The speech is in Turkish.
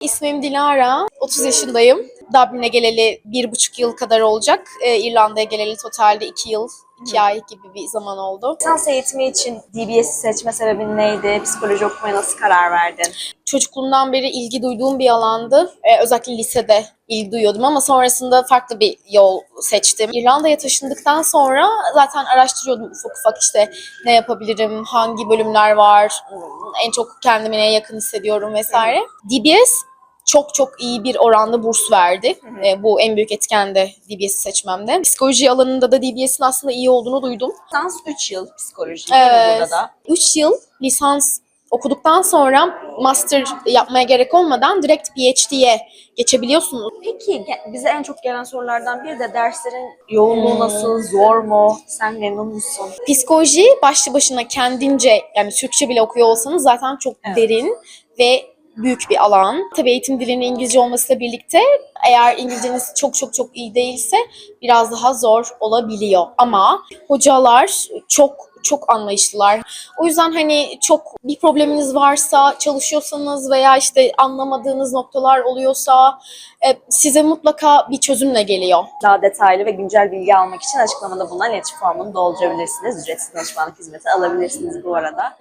İsmim Dilara, 30 yaşındayım. Dublin'e geleli bir buçuk yıl kadar olacak. Ee, İrlanda'ya geleli totalde iki yıl, iki ay gibi bir zaman oldu. Lisans eğitimi için DBS'i seçme sebebin neydi? Psikoloji okumaya nasıl karar verdin? Çocukluğumdan beri ilgi duyduğum bir alandı. Ee, özellikle lisede ilgi duyuyordum ama sonrasında farklı bir yol seçtim. İrlanda'ya taşındıktan sonra zaten araştırıyordum ufak ufak işte ne yapabilirim, hangi bölümler var, en çok kendime neye yakın hissediyorum vesaire. DBS çok çok iyi bir oranda burs verdi. Ee, bu en büyük etkendi DBS'i seçmemde. Psikoloji alanında da DBS'in aslında iyi olduğunu duydum. Lisans 3 yıl psikoloji Evet. burada da? 3 yıl lisans okuduktan sonra master yapmaya gerek olmadan direkt PhD'ye geçebiliyorsunuz. Peki bize en çok gelen sorulardan biri de derslerin yoğunluğu Hmm. nasıl, zor mu? Sen memnun musun? Psikoloji başlı başına kendince yani Türkçe bile okuyor olsanız zaten çok Evet. derin ve büyük bir alan. Tabii eğitim dilinin İngilizce olmasıyla birlikte eğer İngilizceniz çok çok çok iyi değilse biraz daha zor olabiliyor. Ama hocalar çok çok anlayışlılar. O yüzden hani çok bir probleminiz varsa, çalışıyorsanız veya işte anlamadığınız noktalar oluyorsa e, size mutlaka bir çözümle geliyor. Daha detaylı ve güncel bilgi almak için açıklamada bulunan iletişim formunu doldurabilirsiniz. Ücretsiz danışmanlık hizmeti alabilirsiniz bu arada.